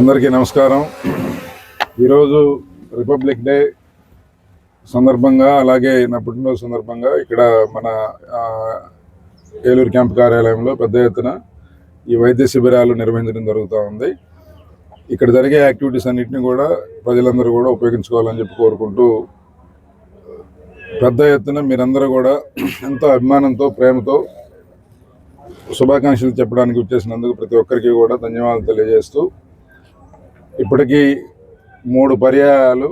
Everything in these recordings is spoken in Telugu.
అందరికీ నమస్కారం. ఈరోజు రిపబ్లిక్ డే సందర్భంగా అలాగే నా పుట్టినరోజు సందర్భంగా ఇక్కడ మన ఏలూరు క్యాంప్ కార్యాలయంలో పెద్ద ఎత్తున ఈ వైద్య శిబిరాలు నిర్వహించడం జరుగుతూ ఉంది. ఇక్కడ జరిగే యాక్టివిటీస్ అన్నింటినీ కూడా ప్రజలందరూ కూడా ఉపయోగించుకోవాలని చెప్పి కోరుకుంటూ పెద్ద ఎత్తున మీరందరూ కూడా ఎంతో అభిమానంతో ప్రేమతో శుభాకాంక్షలు చెప్పడానికి వచ్చేసినందుకు ప్రతి ఒక్కరికి కూడా ధన్యవాదాలు తెలియజేస్తూ ఇప్పటికీ మూడు పర్యాయాలు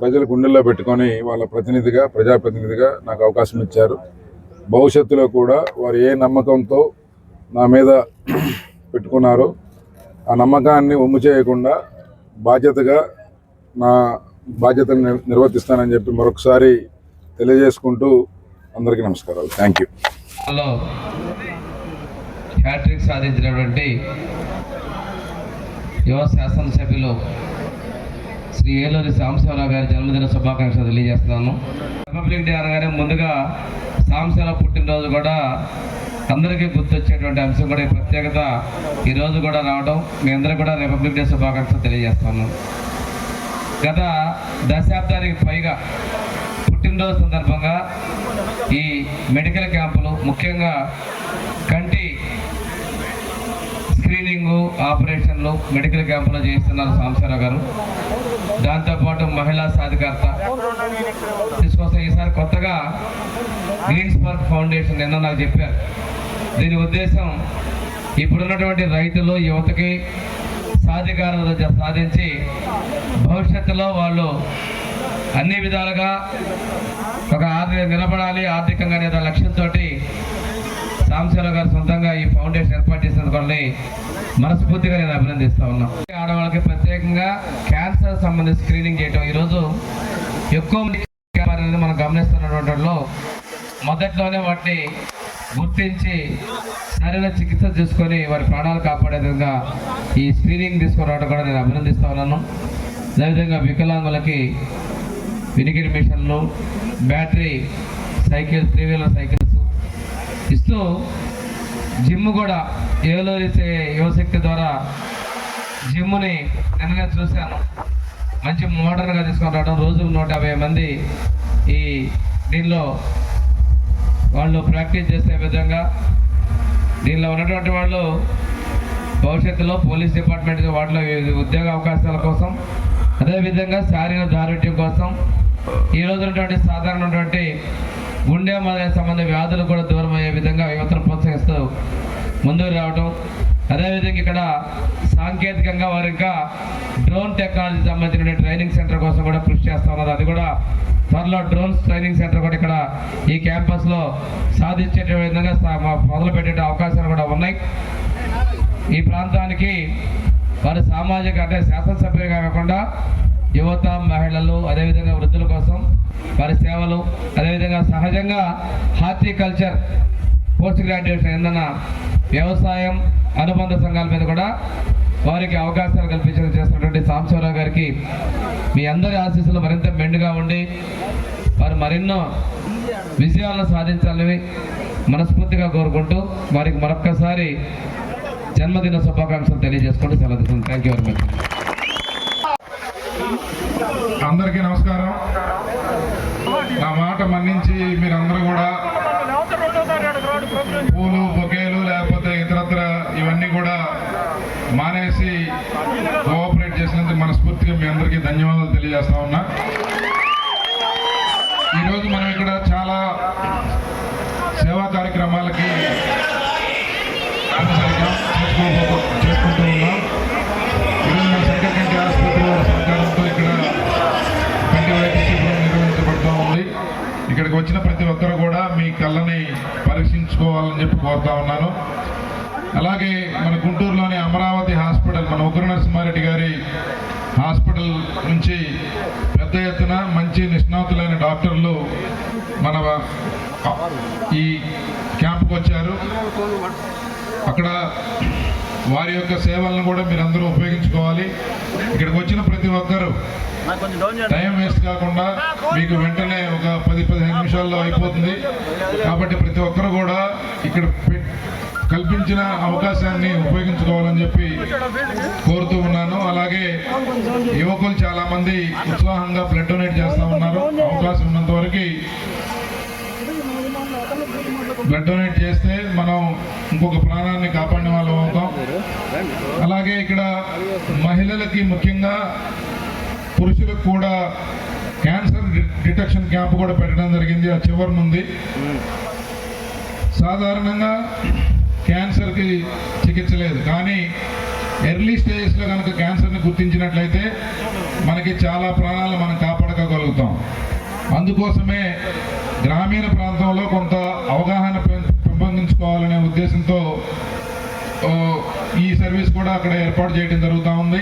ప్రజలు గుండెల్లో పెట్టుకొని వాళ్ళ ప్రతినిధిగా ప్రజాప్రతినిధిగా నాకు అవకాశం ఇచ్చారు. భవిష్యత్తులో కూడా వారు ఏ నమ్మకంతో నా మీద పెట్టుకున్నారో ఆ నమ్మకాన్ని ఒమ్ము చేయకుండా బాధ్యతగా నా బాధ్యతను నిర్వర్తిస్తానని చెప్పి మరొకసారి తెలియజేసుకుంటూ అందరికీ నమస్కారాలు. Thank you. హ్యాట్రిక్ సాధించినటువంటి యువ శాసనసభ్యులు శ్రీ ఏలూరి సాంబశివరావు గారి జన్మదిన శుభాకాంక్షలు తెలియజేస్తున్నాను. రిపబ్లిక్ డే అనగానే ముందుగా సాంబశివరావు పుట్టినరోజు కూడా అందరికీ గుర్తొచ్చేటువంటి అంశం కూడా ఈ ప్రత్యేకత ఈరోజు కూడా రావడం. మీ అందరూ కూడా రిపబ్లిక్ డే శుభాకాంక్షలు తెలియజేస్తాను గత దశాబ్దానికి పైగా పుట్టినరోజు సందర్భంగా ఈ మెడికల్ క్యాంపులు ముఖ్యంగా స్క్రీనింగు ఆపరేషన్లు మెడికల్ క్యాంపులు చేస్తున్నారు సాంబశివరావు గారు. దాంతోపాటు మహిళా సాధికారత. తీసుకొస్తే ఈసారి కొత్తగా గ్రీన్ స్పార్క్ ఫౌండేషన్ నిన్న నాకు చెప్పారు. దీని ఉద్దేశం ఇప్పుడున్నటువంటి రైతులు యువతకి సాధికారత సాధించి భవిష్యత్తులో వాళ్ళు అన్ని విధాలుగా ఒక ఆర్థిక నిలబడాలి ఆర్థికంగా లేదా లక్ష్యంతో సాంబశివరావు గారు సొంతంగా ఈ ఫౌండేషన్ ఏర్పాటు చేసినందుకని మనస్ఫూర్తిగా నేను అభినందిస్తా ఉన్నా. ఆడవాళ్ళకి ప్రత్యేకంగా క్యాన్సర్ సంబంధించి స్క్రీనింగ్ చేయటం. ఈరోజు ఎక్కువ మంది అనేది మనం గమనిస్తున్నటువంటి మొదట్లోనే వాటిని గుర్తించి సరైన చికిత్స తీసుకొని వారి ప్రాణాలు కాపాడే విధంగా ఈ స్క్రీనింగ్ తీసుకురావడం కూడా నేను అభినందిస్తా ఉన్నాను. అదేవిధంగా వికలాంగులకి వినికిడి మిషన్లు battery cycle three wheeler cycle ఇస్తూ జిమ్ కూడా ఏలో సే- యువశక్తి ద్వారా జిమ్ని నిన్ననే చూశాను. మంచి మోడర్న్గా తీసుకొని రావడం రోజుకు నూట యాభై మంది ఈ దీనిలో వాళ్ళు ప్రాక్టీస్ చేసే విధంగా దీనిలో ఉన్నటువంటి వాళ్ళు భవిష్యత్తులో పోలీస్ డిపార్ట్మెంట్ వాటిలో వివిధ ఉద్యోగ అవకాశాల కోసం అదేవిధంగా శారీరక దారుఢ్యం కోసం ఈ రోజు ఉన్నటువంటి సాధారణటువంటి గుండె మొదలైన సంబంధ వ్యాధులు కూడా దూరం విధంగా యువతను ప్రోత్సహిస్తూ ముందుకు రావడం అదేవిధంగా ఇక్కడ సాంకేతికంగా వారు ఇంకా డ్రోన్ టెక్నాలజీ సంబంధించిన ట్రైనింగ్ సెంటర్ కోసం కూడా కృషి చేస్తూ ఉన్నారు. అది కూడా త్వరలో డ్రోన్స్ ట్రైనింగ్ సెంటర్ కూడా ఇక్కడ ఈ క్యాంపస్లో సాధించే విధంగా మొదలుపెట్టే అవకాశాలు కూడా ఉన్నాయి. ఈ ప్రాంతానికి వారి సామాజిక అంటే శాసనసభ్యులుగా కాకుండా యువత మహిళలు అదేవిధంగా వృద్ధుల కోసం వారి సేవలు అదేవిధంగా సహజంగా హార్టికల్చర్ పోస్ట్ గ్రాడ్యుయేషన్ ఏదన్నా వ్యవసాయం అనుబంధ సంఘాల మీద కూడా వారికి అవకాశాలు కల్పించడం చేస్తున్నటువంటి సాంబశివరావు గారికి మీ అందరి ఆశీస్సులు మరింత మెండుగా ఉండి వారు మరెన్నో విజయాలను సాధించాలని మనస్ఫూర్తిగా కోరుకుంటూ వారికి మరొక్కసారి జన్మదిన శుభాకాంక్షలు తెలియజేసుకుంటూ సెలవు థ్యాంక్ యూ వెరీ మచ్ అందరికీ నమస్కారం. నా మాట మన్నించి మీరందరూ కూడా పూలు బొకేలు లేకపోతే ఇతరత్ర ఇవన్నీ కూడా మానేసి కోఆపరేట్ చేసినందుకు మనస్ఫూర్తిగా మీ అందరికీ ధన్యవాదాలు తెలియజేస్తా ఉన్నా. ఈరోజు మనం ఇక్కడ చాలా సేవా కార్యక్రమాలకి కళ్ళని పరీక్షించుకోవాలని చెప్పి కోరుతా ఉన్నాను. అలాగే మన గుంటూరులోని అమరావతి హాస్పిటల్ మన ఉగ్ర నరసింహారెడ్డి గారి హాస్పిటల్ నుంచి పెద్ద ఎత్తున మంచి నిష్ణాతులైన డాక్టర్లు మన ఈ క్యాంప్కి వచ్చారు అక్కడ వారి యొక్క సేవలను కూడా మీరందరూ ఉపయోగించుకోవాలి. ఇక్కడికి వచ్చిన ప్రతి ఒక్కరూ టైం వేస్ట్ కాకుండా మీకు వెంటనే ఒక పది పదిహేను నిమిషాల్లో అయిపోతుంది. కాబట్టి ప్రతి ఒక్కరు కూడా ఇక్కడ కల్పించిన అవకాశాన్ని ఉపయోగించుకోవాలని చెప్పి కోరుతూ ఉన్నాను. అలాగే యువకులు చాలామంది ఉత్సాహంగా బ్లడ్ డొనేట్ చేస్తూ ఉన్నారు. అవకాశం ఉన్నంత వరకు బ్లడ్ డొనేట్ చేస్తే మనం ఇంకొక ప్రాణాన్ని కాపాడిన వాళ్ళం అవుతాం. అలాగే ఇక్కడ మహిళలకి ముఖ్యంగా పురుషులకు కూడా క్యాన్సర్ డిటెక్షన్ క్యాంప్ కూడా పెట్టడం జరిగింది. ఆ చివరి ఉంది సాధారణంగా క్యాన్సర్కి చికిత్స లేదు. కానీ ఎర్లీ స్టేజెస్లో కనుక క్యాన్సర్ని గుర్తించినట్లయితే మనకి చాలా ప్రాణాలు మనం కాపాడగలుగుతాం అందుకోసమే గ్రామీణ ప్రాంతంలో కొంత అవగాహన పెంపొందించుకోవాలనే ఉద్దేశంతో ఈ సర్వీస్ కూడా అక్కడ ఏర్పాటు చేయడం జరుగుతూ ఉంది.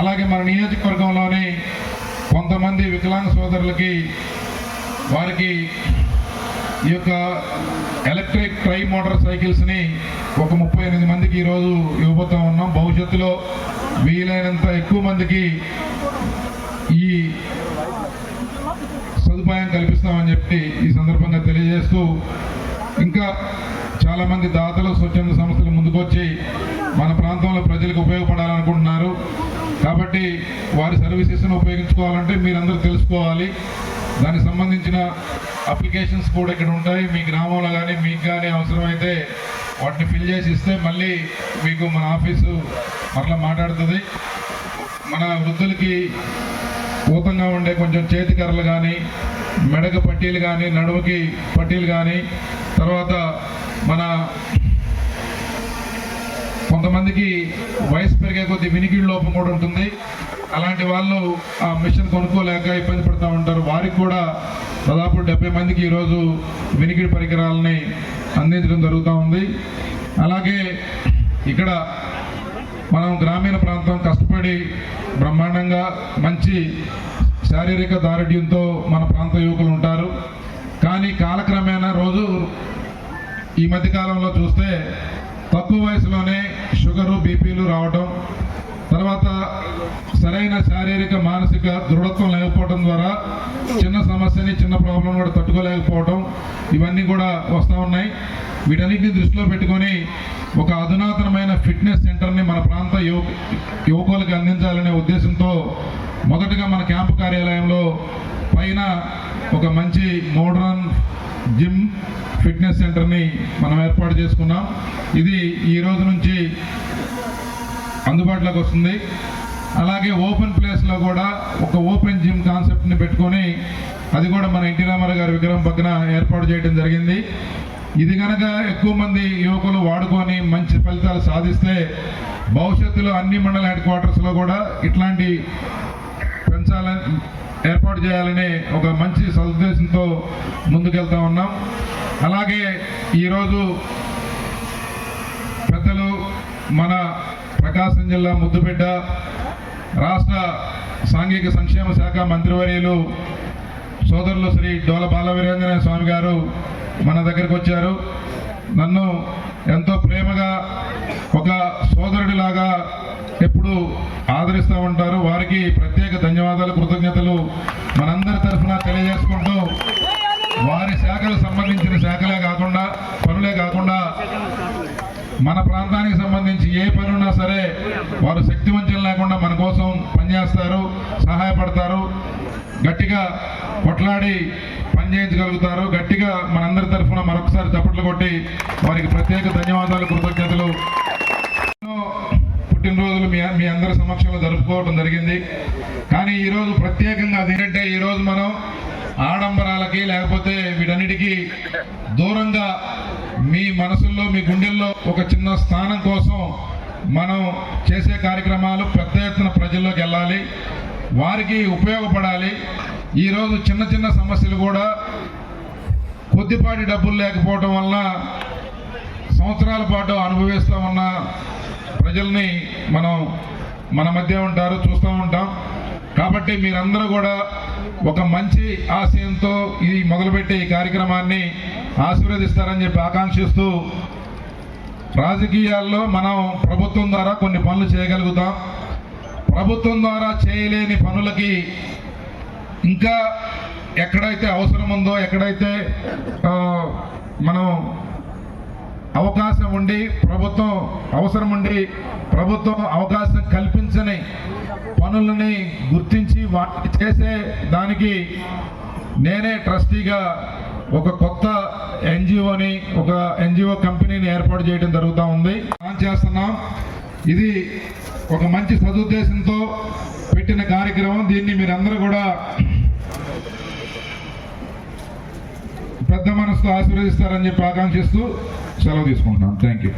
అలాగే మన నియోజకవర్గంలోని కొంతమంది వికలాంగ సోదరులకి వారికి ఈ యొక్క ఎలక్ట్రిక్ ట్రై మోటార్ సైకిల్స్ని ఒక ముప్పై ఎనిమిది మందికి ఈరోజు ఇవ్వబోతా ఉన్నాం. భవిష్యత్తులో వీలైనంత ఎక్కువ మందికి ఈ సదుపాయం కల్పిస్తామని చెప్పి ఈ సందర్భంగా తెలియజేస్తూ ఇంకా చాలామంది దాతలు స్వచ్ఛంద సంస్థలు ముందుకొచ్చి మన ప్రాంతంలో ప్రజలకు ఉపయోగపడాలనుకుంటున్నారు. కాబట్టి వారి సర్వీసెస్ను ఉపయోగించుకోవాలంటే మీరందరూ తెలుసుకోవాలి. దానికి సంబంధించిన అప్లికేషన్స్ కూడా ఇక్కడ ఉంటాయి. మీ గ్రామంలో కానీ మీకు కానీ అవసరమైతే వాటిని ఫిల్ చేసి ఇస్తే మళ్ళీ మీకు మన ఆఫీసు మరలా మాట్లాడుతుంది. మన వృద్ధులకి ఊతంగా ఉండే కొంచెం చేతికర్రలు కానీ మెడకు పట్టీలు కానీ నడుముకి పట్టీలు కానీ తర్వాత మన కొంతమందికి వయసు పెరిగే కొద్ది వినికిడి లోపం కూడా ఉంటుంది. అలాంటి వాళ్ళు ఆ మిషన్ కొనుక్కోలేక ఇబ్బంది పడుతూ ఉంటారు. వారికి కూడా దాదాపు డెబ్బై మందికి ఈరోజు వినికిడి పరికరాలని అందించడం జరుగుతూ ఉంది. అలాగే ఇక్కడ మనం గ్రామీణ ప్రాంతం కష్టపడి బ్రహ్మాండంగా మంచి శారీరక దారుఢ్యంతో మన ప్రాంత యువకులు ఉంటారు. కానీ కాలక్రమేణా రోజు ఈ మధ్యకాలంలో చూస్తే తక్కువ వయసులోనే షుగరు బీపీలు రావటం తర్వాత సరైన శారీరక మానసిక దృఢత్వం లేకపోవడం ద్వారా చిన్న సమస్యని చిన్న ప్రాబ్లం కూడా తట్టుకోలేకపోవడం ఇవన్నీ కూడా వస్తూ ఉన్నాయి. వీటన్నిటిని దృష్టిలో పెట్టుకొని ఒక అధునాతనమైన ఫిట్నెస్ సెంటర్ని మన ప్రాంత యువ యువకులకు అందించాలనే ఉద్దేశంతో మొదటగా మన క్యాంపు కార్యాలయంలో పైన ఒక మంచి మోడ్రన్ జిమ్ ఫిట్నెస్ సెంటర్ని మనం ఏర్పాటు చేసుకున్నాం. ఇది ఈ రోజు నుంచి అందుబాటులోకి వస్తుంది. అలాగే ఓపెన్ ప్లేస్లో కూడా ఒక ఓపెన్ జిమ్ కాన్సెప్ట్ని పెట్టుకొని అది కూడా మన ఎన్టీ రామారావు గారి విగ్రహం పక్కన ఏర్పాటు చేయడం జరిగింది. ఇది కనుక ఎక్కువ మంది యువకులు వాడుకొని మంచి ఫలితాలు సాధిస్తే భవిష్యత్తులో అన్ని మండల హెడ్ క్వార్టర్స్లో కూడా ఇట్లాంటి పెంచాలని ఏర్పాటు చేయాలనే ఒక మంచి సదుద్దేశంతో ముందుకెళ్తా ఉన్నాం. అలాగే ఈరోజు పెద్దలు మన ప్రకాశం జిల్లా ముద్దుబిడ్డ రాష్ట్ర సాంఘిక సంక్షేమ శాఖ మంత్రివర్యులు సోదరులు శ్రీ డోల బాలవీరేంద్ర స్వామి గారు మన దగ్గరికి వచ్చారు. నన్ను ఎంతో ప్రేమగా ఒక సోదరుడిలాగా ఎప్పుడు ఆదరిస్తూ ఉంటారు. వారికి ప్రత్యేక ధన్యవాదాలు కృతజ్ఞతలు మనందరి తరఫున తెలియజేసుకుంటూ వారి శాఖకు సంబంధించిన శాఖలే కాకుండా పనులే కాకుండా మన ప్రాంతానికి సంబంధించి ఏ పనున్నా సరే వారు శక్తి వంచన లేకుండా మన కోసం పనిచేస్తారు సహాయపడతారు. గట్టిగా కొట్లాడి పని గట్టిగా మనందరి తరఫున మరొకసారి చప్పట్లు కొట్టి వారికి ప్రత్యేక ధన్యవాదాలు కృతజ్ఞతలు. పుట్టినరోజులు మీ మీ అందరి సమక్షంలో జరుపుకోవడం జరిగింది. కానీ ఈరోజు ప్రత్యేకంగా అదేంటంటే ఈరోజు మనం ఆడంబరాలకి లేకపోతే వీటన్నిటికీ దూరంగా మీ మనసుల్లో మీ గుండెల్లో ఒక చిన్న స్థానం కోసం మనం చేసే కార్యక్రమాలు పెద్ద ఎత్తున ప్రజల్లోకి వెళ్ళాలి. వారికి ఉపయోగపడాలి. ఈరోజు చిన్న చిన్న సమస్యలు కూడా కొద్దిపాటి డబ్బులు లేకపోవటం వలన సంవత్సరాల పాటు అనుభవిస్తూ ఉన్న ప్రజల్ని మనం మన మధ్య ఉంటారు చూస్తూ ఉంటాం. కాబట్టి మీరందరూ కూడా ఒక మంచి ఆశయంతో ఇది మొదలుపెట్టే ఈ కార్యక్రమాన్ని ఆశీర్వదిస్తారని చెప్పి ఆకాంక్షిస్తూ రాజకీయాల్లో మనం ప్రభుత్వం ద్వారా కొన్ని పనులు చేయగలుగుతాం. ప్రభుత్వం ద్వారా చేయలేని పనులకి ఇంకా ఎక్కడైతే అవసరం ఉందో ఎక్కడైతే మనం అవకాశం ఉండి ప్రభుత్వం అవసరం ఉండి ప్రభుత్వం అవకాశం కల్పించని పనులని గుర్తించి వాటిని చేసే దానికి నేనే ట్రస్టీగా ఒక కొత్త ఎన్జిఓని ఒక ఎన్జిఓ కంపెనీని ఏర్పాటు చేయడం జరుగుతూ ఉంది. ప్లాన్ చేస్తున్నాం. ఇది ఒక మంచి సదుద్దేశంతో పెట్టిన కార్యక్రమం. దీన్ని మీరందరూ కూడా పెద్ద మనసుతో ఆశీర్వదిస్తారని చెప్పి ఆకాంక్షిస్తూ సెలవు తీసుకుంటున్నాను థ్యాంక్ యూ